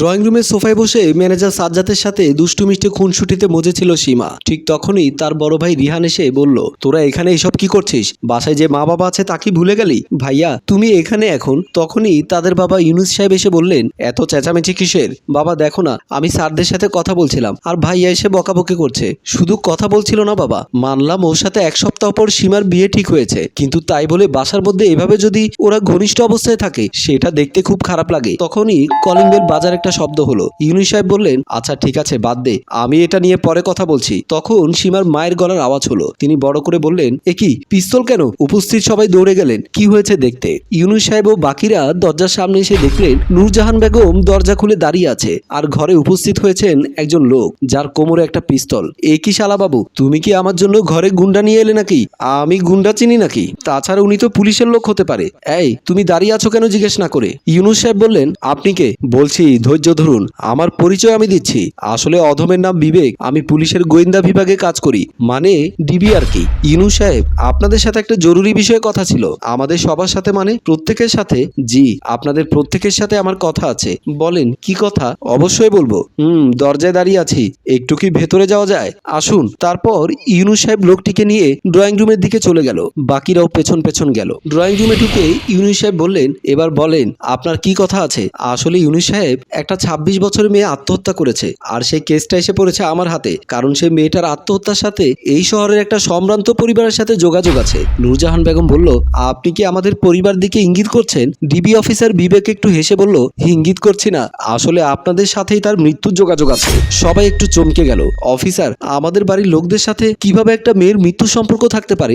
Drawing রুমের সোফায় বসে ম্যানেজার সাজ্জাদের সাথে দুষ্টু মিষ্টি খুনসুটিতে মজেছিল সীমা। ঠিক তখনই তার বড় ভাই রিহান এসে বলল, তোরা এখানে এসব কি করছিস? বাসায় যে মা বাবা আছে তা কি ভুলে গেলি? ভাইয়া, তুমি এখানে এখন? তখনই তাদের বাবা ইউনুস সাহেব এসে বললেন, এত চেঁচামেচি কিসের? বাবা, দেখো না, আমি স্যারদের সাথে কথা বলছিলাম, আর ভাইয়া এসে বকাবকি করছে। শুধু কথা বলছিল না বাবা, মানলাম ওর সাথে এক সপ্তাহ পর সীমার বিয়ে ঠিক হয়েছে, কিন্তু তাই বলে বাসার মধ্যে এভাবে যদি ওরা ঘনিষ্ঠ অবস্থায় থাকে, সেটা দেখতে খুব খারাপ লাগে। তখনই কলিং বাজার একটা শব্দ হলো। ইউনুস সাহেব বললেন আচ্ছা ঠিক আছে, বাদ দে। আমি এটা নিয়ে পরে কথা বলছি। তখন সীমার মায়ের গলার আওয়াজ হলো। তিনি বড় করে বললেন, এ কি, পিস্তল কেন? উপস্থিত সবাই দৌড়ে গেলেন। কি হয়েছে দেখতে? ইউনুস সাহেব ও বাকিরা দরজার সামনে এসে দেখলেন, নূরজাহান বেগম দরজা খুলে দাঁড়িয়ে আছে আর ঘরে উপস্থিত হয়েছেন একজন লোক, যার কোমরে একটা পিস্তল। এ কি শালা বাবু, তুমি কি আমার জন্য ঘরে গুন্ডা নিয়ে এলে নাকি? আমি গুন্ডা চিনি নাকি? তাছাড়া উনি তো পুলিশের লোক হতে পারে। এই, তুমি দাঁড়িয়ে আছো কেন জিজ্ঞেস না করে? ইউনুস সাহেব বললেন, আপনি কে? বলছি ধৈর্য ধরুন। আমার পরিচয় আমি দিচ্ছি। আসলে অধমের নাম বিবেক। আমি পুলিশের গোয়েন্দা বিভাগে কাজ করি। মানে ডিবি আর কি। ইনু সাহেব, আপনাদের সাথে একটা জরুরি বিষয়ে কথা ছিল। আমাদের সবার সাথে মানে প্রত্যেকের সাথে? জি, আপনাদের প্রত্যেকের সাথে আমার কথা আছে। বলেন, কি কথা? অবশ্যই বলব। হুম, দরজায় দাঁড়িয়ে আছি। একটু কি ভেতরে যাওয়া যায়? আসুন। তারপর ইউনু সাহেব লোকটিকে নিয়ে ড্রয়িং রুমের দিকে চলে গেল। বাকিরাও পেছন পেছন গেল। ড্রয়িং রুমে ঢুকে ইউনু সাহেব বললেন, এবার বলেন, আপনার কি কথা আছে? আসলে ইউনু সাহেব একটা ছাব্বিশ বছরের মেয়ে আত্মহত্যা করেছে, আর সেই কেসটা এসে পড়েছে আমার হাতে, কারণ সেই মেয়েটার আত্মহত্যার সাথে এই শহরের একটা সম্ভ্রান্ত পরিবারের সাথে যোগাযোগ আছে। নূরজাহান বেগম বলল, আপনি কি আমাদের পরিবার দিকে ইঙ্গিত করছেন? ডিবি অফিসার বিবেক একটু হেসে বলল, ইঙ্গিত করছি না, আসলে আপনাদের সাথেই তার মৃত্যুর যোগাযোগ আছে। সবাই একটু চমকে গেল, অফিসার, আমাদের বাড়ির লোকদের সাথে কীভাবে একটা মেয়ের মৃত্যু সম্পর্ক থাকতে পারে?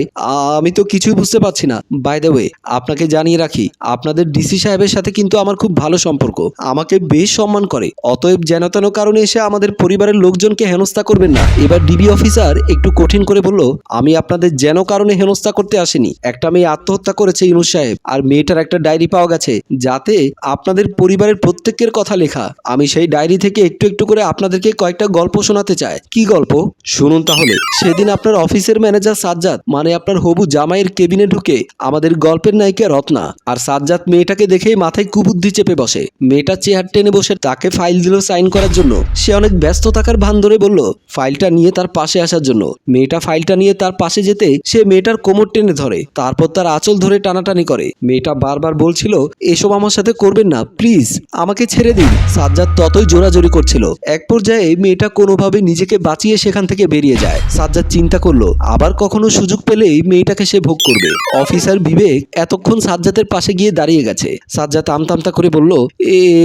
আমি তো কিছুই বুঝতে পারছি না। বাই দ্য ওয়ে আপনাকে জানিয়ে রাখি, আপনাদের ডিসি সাহেবের সাথে কিন্তু আমার খুব ভালো সম্পর্ক। আমাকে বেশ সম্মান করে। অতএব যেন তেন কারণে এসে আমাদের পরিবারের লোকজনকে হেনস্থা করবেন না। এবার ডিবি অফিসার একটু কঠিন করে বলল, আমি আপনাদের যেন কারণে হেনস্থা করতে আসিনি। একটা মেয়ে আত্মহত্যা করেছে ইনুস সাহেব, আর মেয়েটার একটা ডায়েরি পাওয়া গেছে, যাতে আপনাদের পরিবারের প্রত্যেকের কথা লেখা। আমি সেই ডায়েরি থেকে একটু একটু করে আপনাদেরকে কয়েকটা গল্প শোনাতে চাই। কি গল্প? শুনুন তাহলে। সেদিন আপনার অফিসের ম্যানেজার সাজ্জাদ মানে আপনার হবু জামাইয়ের কেবিনে ঢুকে আমাদের গল্পের নায়িকা রত্না, আর সাজ্জাদ মেয়েটাকে দেখেই মাথায় কুবুদ্ধি চেপে বসে। মেয়েটা চেয়ার টেনে বসে তাকে ফাইল দিল সাইন করার জন্য? সে অনেক ব্যস্ত থাকার ভান ধরে বলল ফাইলটা নিয়ে তার পাশে আসার জন্য। মেয়েটা ফাইলটা নিয়ে তার পাশে যেতে সে মেয়েটার কোমর টেনে ধরে, তারপর তার আঁচল ধরে টানাটানি করে। মেয়েটা বারবার বলছিল, এসব আমার সাথে করবেন না প্লিজ আমাকে ছেড়ে দিন। সাজ্জাদ ততই জোরাজোরি করছিল। এক পর্যায়ে মেয়েটা কোনোভাবে নিজেকে বাঁচিয়ে সেখান থেকে বেরিয়ে যায়। সাজ্জাদ চিন্তা করল, আবার কখনো সুযোগ পেলেই মেয়েটাকে সে ভোগ করবে? অফিসার বিবেক এতক্ষণ সাজ্জাদের পাশে গিয়ে দাঁড়িয়ে গেছে। সাজ্জাদ আমতামতা করে বলল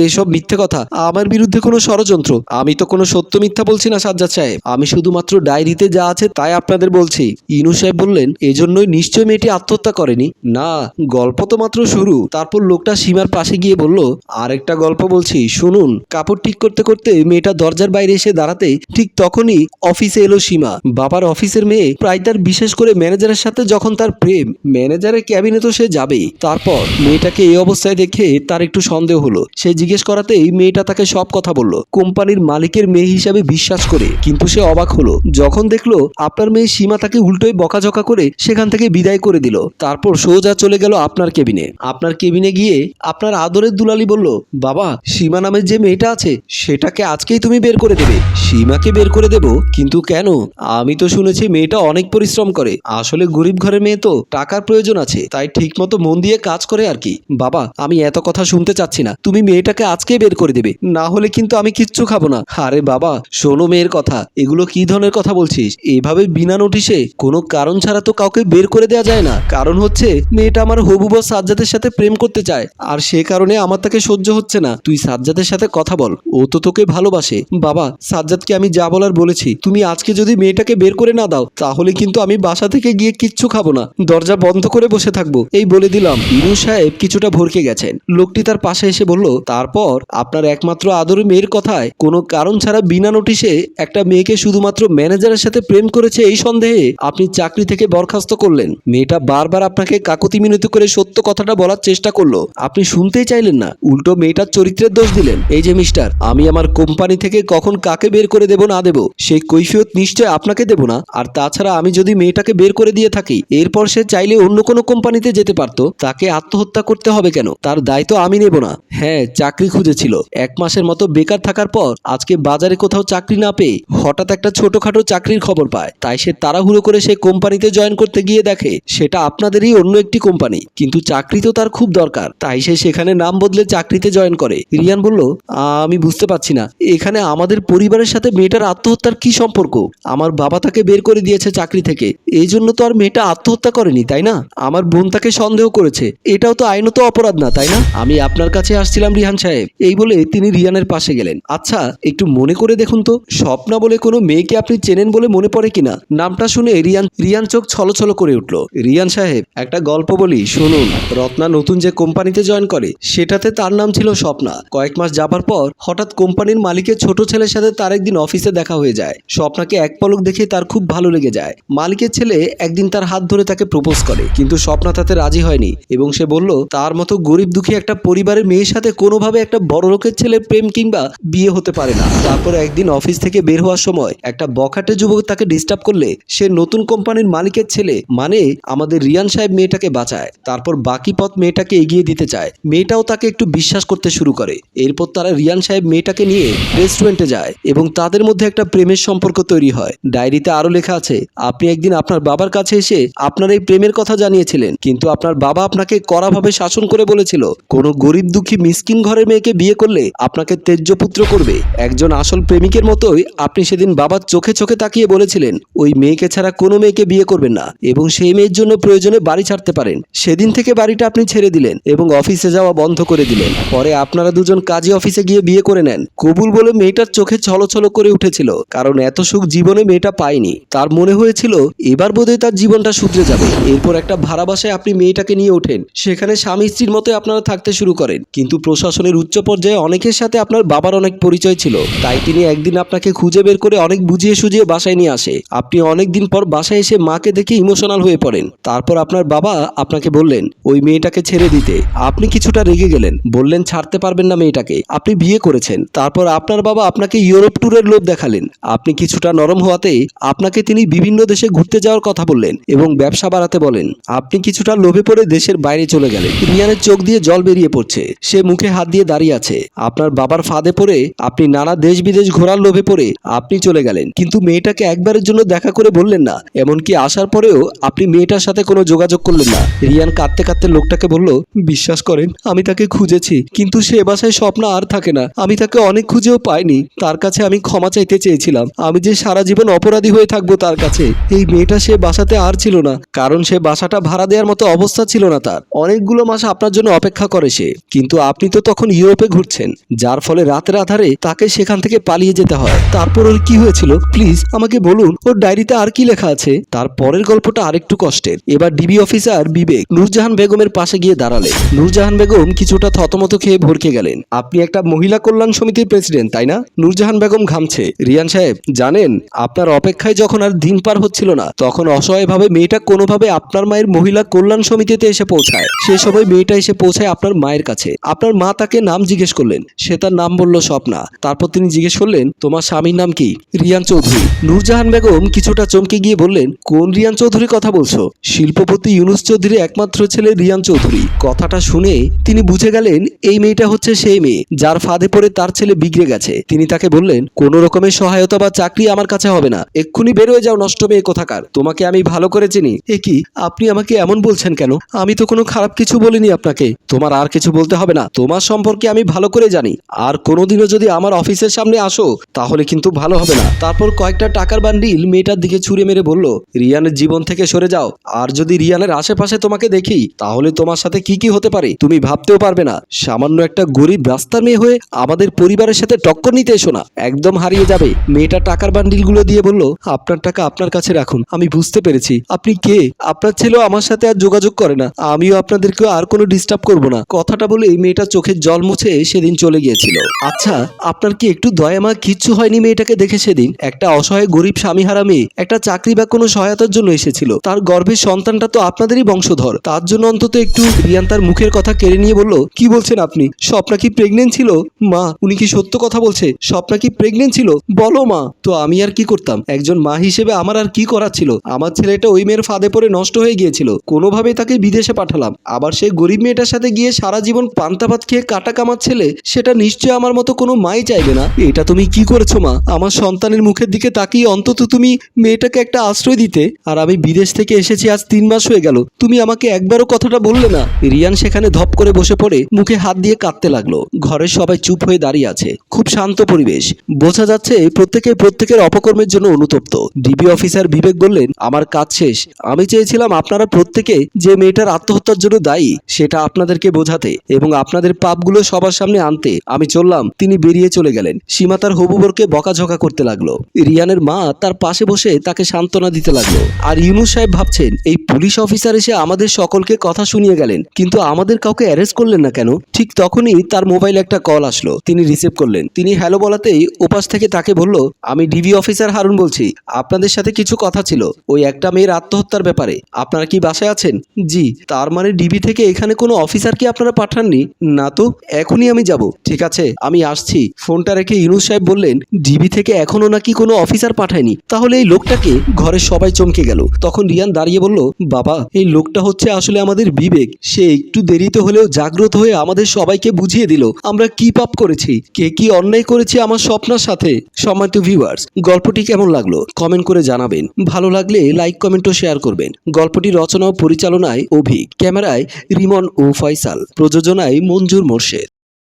এসব মিথ্যে কথা, আমার বিরুদ্ধে কোনো ষড়যন্ত্র। আমি তো কোনো সত্য মিথ্যা বলছি না, সাজ্জাদ সাহেব। আমি শুধুমাত্র ডায়েরিতে যা আছে তাই আপনাদের বলছি। ইনু সাহেব বললেন, এজন্যই নিশ্চয় মেয়েটি আত্মহত্যা করেনি। না, গল্প তো মাত্র শুরু। তারপর লোকটা সীমার পাশে গিয়ে বলল, আরেকটা গল্প বলছি, শুনুন। কাপড় ঠিক করতে করতে মেয়েটা দরজার বাইরে এসে দাঁড়াতে ঠিক তখনই অফিসে এলো সীমা। বাবার অফিসের মেয়ে প্রায় তার বিশেষ করে ম্যানেজারের সাথে যখন তার প্রেম, ম্যানেজারের ক্যাবিনে তো সে যাবেই। তারপর মেয়েটাকে এই অবস্থায় দেখে তার একটু সন্দেহ হলো। সে জিজ্ঞেস করাতেই মেয়েটা তাকে সব কথা বলল। কোম্পানির মালিকের মেয়ে হিসাবে বিশ্বাস করে। কিন্তু সে অবাক হলো। যখন দেখল, আপনার মেয়ে সীমা তাকে উল্টোই বকাঝকা করে সেখান থেকে বিদায় করে দিল। তারপর সোজা চলে গেল আপনার কেবিনে। আপনার কেবিনে গিয়ে আপনার আদরের দুলালি বলল, বাবা, সীমা নামের যে মেয়েটা আছে, সেটাকে আজকেই তুমি বের করে দেবে। সীমাকে বের করে দেব, কিন্তু কেন? আমি তো শুনেছি মেয়েটা অনেক পরিশ্রম করে। আসলে গরিব ঘরের মেয়ে তো, টাকার প্রয়োজন আছে। তাই ঠিকমতো মন দিয়ে কাজ করে আর কি। বাবা, আমি এত কথা শুনতে চাচ্ছি না। তুমি মেয়েটাকে আজকেই বের করে দেবে। না হলে কিন্তু আমি কিচ্ছু খাব না। আরে বাবা, শোনো মেয়ের কথা। এগুলো কি ধরনের কথা বলছিস? এভাবে বিনা নোটিশে কোনো কারণ ছাড়া তো কাউকে বের করে দেওয়া যায় না। কারণ হচ্ছে, মেয়েটা আমার হবু বস সাজ্জাদের সাথে প্রেম করতে চায়। আর সে কারণে আমার তাকে সহ্য হচ্ছে না। তুই সাজ্জাদের সাথে কথা বল। ও তো তোকে ভালোবাসে। বাবা, সাজ্জাদকে আমি যা বলার বলেছি। তুমি আজকে যদি মেয়েটাকে বের করে না দাও, তাহলে কিন্তু আমি বাসা থেকে গিয়ে কিচ্ছু খাব না। দরজা বন্ধ করে বসে থাকব। এই বলে দিলাম। ইনু সাহেব কিছুটা ভরকে গেছেন। লোকটি তার পাশে এসে বলল, তারপর আপনার একমাত্র আদরে মেয়ের কথায়। কোনো কারণ ছাড়া বিনা নোটিশে একটা মেয়েকে শুধুমাত্র ম্যানেজারের সাথে প্রেম করেছে এই সন্দেহে আপনি চাকরি থেকে বরখাস্ত করলেন। মেয়েটা বারবার আপনাকে কাকতি মিনতি করে সত্য কথাটা বলার চেষ্টা করল। আপনি শুনতেই চাইলেন না। উল্টো মেয়েটার চরিত্রের দোষ দিলেন। এই যে মিস্টার, আমি আমার কোম্পানি থেকে কখন কাকে বের করে দেব না দেব, সেই কৈফিয়ত নিশ্চয় আপনাকে দেব না। আর তাছাড়া আমি যদি মেয়েটাকে বের করে দিয়ে থাকি, এরপর সে চাইলে অন্য কোনো কোম্পানিতে যেতে পারতো। তাকে আত্মহত্যা করতে হবে কেন? তার দায়িত্ব আমি নেব না। হ্যাঁ চাকরি খুঁজেছিল। এক মাসের মতো বেকার থাকার পর আজকে বাজারে কোথাও চাকরি না পেয়ে হঠাৎ একটা ছোটখাটো চাকরির খবর পায়। তাই সে তাড়াহুড়ো করে সে কোম্পানিতে জয়েন করতে গিয়ে দেখে সেটা আপনাদেরই অন্য একটি কোম্পানি। কিন্তু চাকরি তো তার খুব দরকার। তাই সে সেখানে নাম বদলে চাকরিতে জয়েন করে। রিয়ান বলল আমি বুঝতে পারছি না। এখানে আমাদের পরিবারের সাথে মেয়েটার আত্মহত্যার কি সম্পর্ক? আমার বাবা তাকে বের করে দিয়েছে চাকরি থেকে। এই জন্য তো আর মেয়েটা আত্মহত্যা করেনি, তাই না? আমার বোন তাকে সন্দেহ করেছে। এটাও তো আইনত অপরাধ না, তাই না? আমি আপনার কাছে আসছিলাম রিহান সাহেব। এই বলে তিনি রিয়ানের পাশে গেলেন। আচ্ছা একটু মনে করে দেখুন তো, স্বপ্না বলে কোনো মেয়েকে আপনি চেনেন বলে মনে পড়ে কিনা? নামটা শুনে রিয়ান রিয়ান চোখ ছলছল করে উঠল। রিয়ান সাহেব, একটা গল্প বলি, শুনুন। রত্না নতুন যে কোম্পানিতে জয়েন করে, সেটাতে তার নাম ছিল স্বপ্না। কয়েক মাস যাবার পর, হঠাৎ কোম্পানির মালিকের ছোট ছেলের সাথে তার একদিন অফিসে দেখা হয়ে যায়। স্বপ্নাকে এক পলক দেখে তার খুব ভালো লেগে যায়। মালিকের ছেলে একদিন তার হাত ধরে তাকে প্রপোজ করে, কিন্তু স্বপ্না তাতে রাজি হয়নি এবং সে বলল, তার মতো গরিব দুঃখী একটা পরিবারের মেয়ের সাথে কোনোভাবে একটা বড় লোকের ছেলের প্রেম কিংবা বিয়ে হতে পারে না। তারপর একদিন অফিস থেকে বের হওয়ার সময় একটা বখাটে যুবক তাকে ডিস্টার্ব করলে সে নতুন কোম্পানির মালিকের ছেলে মানে আমাদের রিয়ান সাহেব মেয়েটাকে বাঁচায়। তারপর বাকি পথ মেয়েটাকে এগিয়ে দিতে চায়। মেয়েটাও তাকে একটু বিশ্বাস করতে শুরু করে। এরপর তারা রিয়ান সাহেব মেয়েটাকে নিয়ে রেস্টুরেন্টে যায় এবং তাদের মধ্যে একটা প্রেমের সম্পর্ক তৈরি হয়। ডায়েরিতে আরও লেখা আছে, আপনি একদিন আপনার বাবার কাছে এসে আপনার এই প্রেমের কথা জানিয়েছিলেন, কিন্তু আপনার বাবা আপনাকে কড়াভাবে শাসন করে বলেছিল, কোনো গরিব দুঃখী মিসকিন ঘরের মেয়েকে বিয়ে করলে আপনাকে তেজ্যপুত্র করবে। একজন আসল প্রেমিকের মতোই আপনি সেদিন বাবার চোখে চোখে তাকিয়ে বলেছিলেন, ওই মেয়েকে ছাড়া কোনো মেয়েকে বিয়ে করবেন না এবং সেই মেয়ের জন্য প্রয়োজনে বাড়ি ছাড়তে পারেন। সেদিন থেকে বাড়িটা আপনি ছেড়ে দিলেন এবং অফিসে যাওয়া বন্ধ করে দিলেন। পরে আপনারা দুজন কাজী অফিসে গিয়ে বিয়ে করে নেন। কবুল বলে মেয়েটার চোখে ছলছল করে উঠেছিল, কারণ এত সুখ জীবনে মেয়েটা পায়নি। তার মনে হয়েছিল, এবার বোধহয় তার জীবনটা শুধরে যাবে। এরপর একটা ভাড়া বাসায় আপনি মেয়েটাকে নিয়ে ওঠেন। সেখানে স্বামী স্ত্রীর মতো আপনারা থাকতে শুরু করেন। কিন্তু প্রশাসনের উচ্চ পর্যায়ে অনেকের সাথে আপনার বাবার অনেক পরিচয় ছিল, তাই তিনি একদিন আপনাকে খুঁজে বের করে অনেক বুঝিয়ে সুঝিয়ে বাসায় নিয়ে আসে। আপনি অনেক দিন পর বাসায় এসে মাকে দেখে ইমোশনাল হয়ে পড়েন। তারপর আপনার বাবা আপনাকে বললেন, ওই মেয়েটাকে ছেড়ে দিতে। আপনি কিছুটা রেগে গেলেন, বললেন, ছাড়তে পারবেন না মেয়েটাকে। আপনি বিয়ে করেছেন। তারপর আপনার বাবা আপনাকে ইউরোপ ট্যুরের লোভ দেখালেন। আপনি কিছুটা নরম হওয়াতে আপনাকে তিনি বিভিন্ন দেশে ঘুরতে যাওয়ার কথা বললেন এবং ব্যবসা বাড়াতে বলেন। আপনি কিছুটা লোভে পড়ে দেশের বাইরে চলে গেলেন। রিয়ানের চোখ দিয়ে জল বেরিয়ে পড়ছে। সে মুখে হাত দিয়ে দাঁড়িয়ে আছে। আপনার বাবার ফাঁদে পড়ে আপনি নানা দেশ বিদেশ ঘোরার লোভে পড়ে আপনি চলে গেলেন। কিন্তু মেয়েটাকে একবারের জন্য দেখা করে বললেন না। এমনকি আসার পরেও আপনি মেয়েটার সাথে কোনো যোগাযোগ করলেন না। রিয়ান কাঁদতে কাঁদতে লোকটাকে বলল, বিশ্বাস করেন, আমি তাকে খুঁজেছি। কিন্তু সে বাসায় স্বপ্ন আর থাকে না। আমি তাকে অনেক খুঁজেও পাইনি। তার কাছে আমি ক্ষমা চাইতে চেয়েছিলাম। আমি যে সারা জীবন অপরাধী হয়ে থাকব তার কাছে, এই মেয়েটা সে বাসাতে আর ছিল না। কারণ সে বাসাটা ভাড়া দেওয়ার মতো অবস্থা ছিল না তার। অনেকগুলো মাস আপনার জন্য অপেক্ষা করে সে। কিন্তু আপনি তো তখন ইউরোপে ঘুরছেন। যার ফলে রাতের আধারে তাকে সেখান থেকে পালিয়ে যেতে হয়। তারপর ওর কি হয়েছিল? প্লিজ আমাকে বলুন, ওর ডায়েরিতে আর কি লেখা আছে? তার পরের গল্পটা আরেকটু কষ্টের। এবার ডিবি অফিসার বিবেক নূরজাহান বেগমের পাশে গিয়ে দাঁড়ালে। নূরজাহান বেগম কিছুটা থতমত খেয়ে ভরকে গেলেন। আপনি একটা মহিলা কল্যাণ সমিতির প্রেসিডেন্ট, তাই না? নূরজাহান বেগম ঘামছে। রিয়ান সাহেব, জানেন, আপনার অপেক্ষায় যখন আর দিন পার হচ্ছিল না, তখন অসহায়ভাবে মেয়েটা কোনোভাবে আপনার মায়ের মহিলা কল্যাণ সমিতিতে এসে পৌঁছায়। সে সময় মেয়েটা এসে পৌঁছায় আপনার মায়ের কাছে। আপনার মা তাকে নাম জিজ্ঞেস করলেন। সে তার নাম বলল স্বপ্না। তারপর তিনি জিজ্ঞেস করলেন, তোমার স্বামীর নাম কি? রিয়ান চৌধুরী। নূরজাহান বেগম কিছুটা চমকে গিয়ে বললেন, কোন রিয়ান চৌধুরীর কথা বলছো? শিল্পপতি ইউনুস চৌধুরী একমাত্র ছেলে রিয়ান চৌধুরী। কথাটা শুনে তিনি বুঝে গেলেন, এই মেয়েটা হচ্ছে সেই মেয়ে, যার ফাঁদে পড়ে তার ছেলে বিগড়ে গেছে। তিনি তাকে বললেন, কোন রকমের সহায়তা বা চাকরি আমার কাছে হবে না। এক্ষুনি বেরোয় যাও, নষ্ট মেয়ে কোথাকার। তোমাকে আমি ভালো করে চিনি। এ কি, আপনি আমাকে এমন বলছেন কেন? আমি তো কোনো খারাপ কিছু বলিনি আপনাকে। তোমার আর কিছু বলতে হবে না। তোমার সম্পর্কে আমি ভালো করে জানি। আর কোনোদিনও যদি আমার অফিসের সামনে আসো, তাহলে কিন্তু ভালো হবে না। তারপর কয়েকটা টাকার বান্ডিল মেয়েটার দিকে ছুঁড়ে মেরে বলল, রিয়ানের জীবন থেকে সরে যাও। আর যদি রিয়ানের আশেপাশে তোমাকে দেখি, তাহলে তোমার সাথে কি কি হতে পারে, তুমি ভাবতেও পারবে না। সামান্য একটা গরিব রাস্তার মেয়ে হয়ে আমাদের পরিবারের সাথে টক্কর নিতে এসো না। একদম হারিয়ে যাবে। মেয়েটা টাকার বান্ডিলগুলো দিয়ে বলল, আপনার টাকা আপনার কাছে রাখুন। আমি বুঝতে পেরেছি। আপনি কে? আপনার ছেলেও আমার সাথে আর যোগাযোগ করে না। আমিও আপনাদেরকে আর কোনো ডিস্টার্ব করব না। কথাটা বলে মেয়েটা চোখের জল মুছে সেদিন চলে গিয়েছিল। আচ্ছা আপনার কি একটু দয়া মা কিচ্ছু হয়নি মেয়েটাকে দেখে সেদিন? একটা অসহায় গরিব স্বামীহারা মেয়ে, একটা চাকরি বা কোনো সহায়তার জন্য এসেছিল। তার গর্ভের সন্তানটা তো আপনাদেরই বংশধর। তার জন্য অন্তত একটু রিয়ান তার মুখের কথা কেড়ে নিয়ে বলল, কি বলছেন আপনি? স্বপ্না কি প্রেগনেন্ট ছিল? মা, উনি কি সত্য কথা বলছে? স্বপ্না কি প্রেগনেন্ট ছিল? বলো মা। তো আমি আর কি করতাম? একজন মা হিসেবে আমার আর কি করার ছিল? আমার ছেলেটা ওই মেয়ের ফাঁদে পড়ে নষ্ট হয়ে গিয়েছিল। কোনোভাবে তাকে বিদেশে পাঠালাম। আবার সেই গরিব মেয়েটার সাথে গিয়ে সারা জীবন পান্তা ভাত খেয়ে কাটা কামার ছেলে করলে সেটা নিশ্চয় আমার মতো কোনো মাই চাইবে না। এটা তুমি কি করেছ, মা? আমার সন্তানের মুখের দিকে তাকিয়ে অন্তত তুমি মেয়েটাকে একটা আশ্রয় দিতে। আর আমি বিদেশ থেকে এসেছি, আজ তিন মাস হয়ে গেল। তুমি আমাকে একবারও কথাটা বললে না। রিয়ান সেখানে ধপ করে বসে পড়ে মুখে হাত দিয়ে কাঁদতে লাগল। ঘরের সবাই চুপ হয়ে দাঁড়িয়ে আছে। খুব শান্ত পরিবেশ। বোঝা যাচ্ছে প্রত্যেকে প্রত্যেকের অপকর্মের জন্য অনুতপ্ত। ডিবি অফিসার বিবেক বললেন, আমার কাজ শেষ। আমি চেয়েছিলাম আপনারা প্রত্যেকে যে মেয়েটার আত্মহত্যার জন্য দায়ী, সেটা আপনাদেরকে বোঝাতে এবং আপনাদের পাপগুলো সবার সামনে আনতে আমি চললাম, তিনি বেরিয়ে চলে গেলেন। সীমা তার হবুবরকে বকাঝকা করতে লাগল। রিয়ানের মা তার পাশে বসে তাকে সান্ত্বনা দিতে লাগল। আর ইউনুস সাহেব ভাবছেন, এই পুলিশ অফিসার এসে আমাদের সকলকে কথা শুনিয়ে গেলেন, কিন্তু আমাদের কাউকে অ্যারেস্ট করলেন না কেন? ঠিক তখনই তার মোবাইলে একটা কল আসলো। তিনি রিসিভ করলেন। তিনি হ্যালো বলাতেই ওপাশ থেকে তাকে বলল, আমি ডিবি অফিসার হারুন বলছি। আপনাদের সাথে কিছু কথা ছিল। ওই একটা মেয়ের আত্মহত্যার ব্যাপারে। আপনারা কি বাসায় আছেন? জি। তার মানে ডিবি থেকে এখানে কোনো অফিসার কি আপনারা পাঠাননি? না তো। এখনই আমি যাব। ঠিক আছে, আমি আসছি। ফোনটা রেখে ইউনুস সাহেব বললেন, ডিবি থেকে এখনও নাকি কোনো অফিসার পাঠায়নি? তাহলে এই লোকটাকে ঘরের সবাই চমকে গেল। তখন রিয়ান দাঁড়িয়ে বলল, বাবা, এই লোকটা হচ্ছে আসলে আমাদের বিবেক। সে একটু দেরিতে হলেও জাগ্রত হয়ে আমাদের সবাইকে বুঝিয়ে দিল, আমরা কি পাপ করেছি? কে কি অন্যায় করেছি আমার স্বপ্নার সাথে? সম্মানিত ভিউয়ার্স গল্পটি কেমন লাগল? কমেন্ট করে জানাবেন। ভালো লাগলে লাইক, কমেন্ট ও শেয়ার করবেন। গল্পটি রচনা ও পরিচালনায় অভিক। ক্যামেরায় রিমন ও ফয়সাল। প্রযোজনায় মঞ্জুর মোর্শেদ।